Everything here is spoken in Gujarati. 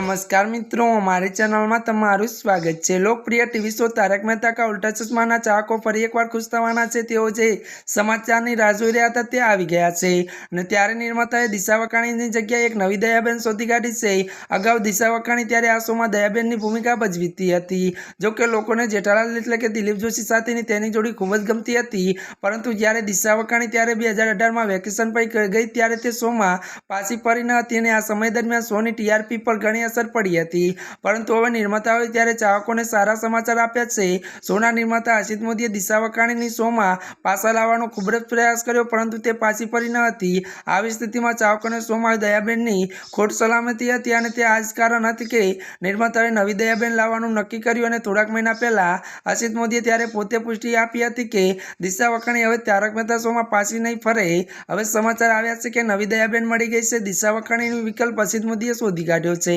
નમસ્કાર મિત્રો, અમારી ચેનલમાં તમારું સ્વાગત છે. લોકપ્રિય ટીવી શો તારક મહેતા કા ઉલ્ટા ચશ્માના ચાહકો ફરી એકવાર ખુશ થવાના છે. તેઓ જે સમાચારની રાહ જોઈ રહ્યા હતા તે આવી ગયા છે. અને ત્યારે નિર્માતાએ દિશા વકાણીની જગ્યાએ એક નવી દયાબેન શોધી કાઢી છે. અગાઉ દિશા વકાણી ત્યારે આ શોમાં દયાબેનની ભૂમિકા ભજવીતી હતી. જોકે લોકોને જેઠાલાલ એટલે કે દિલીપ જોશી સાથેની તેની જોડી ખૂબ જ ગમતી હતી. પરંતુ જ્યારે દિશા વકાણી ત્યારે બે હજાર અઢારમાં વેકેશન પર ગઈ ત્યારે તે શોમાં પાછી ફરી ન હતી અને આ સમય દરમિયાન શોની ટીઆરપી પર ઘણી અસર પડી હતી. પરંતુ હવે નિર્માતાઓએ ત્યારે ચાહકોને સારા સમાચાર આપ્યા છે. શોના નિર્માતા હર્ષિત મોદીએ દિશા વકાણીની શોમાં પાછા લાવવાનો ખૂબ જ પ્રયાસ કર્યો, પરંતુ તે પાછી ફરી ન હતી. આવી સ્થિતિમાં ચાહકોને શોમાં દયાબેનની ખોટ સલામતી હતી અને તે આ જ કારણ હતી કે નિર્માતાએ નવી દયાબેન લાવવાનું નક્કી કર્યું અને થોડાક મહિના પહેલા હર્ષિત મોદીએ ત્યારે પોતે પુષ્ટિ આપી હતી કે દિશા વકાણી હવે તારક મહેતા શોમાં પાછી નહીં ફરે. હવે સમાચાર આવ્યા છે કે નવી દયાબેન મળી ગઈ છે. દિશા વકાણીનો વિકલ્પ હર્ષિત મોદીએ શોધી કાઢ્યો છે.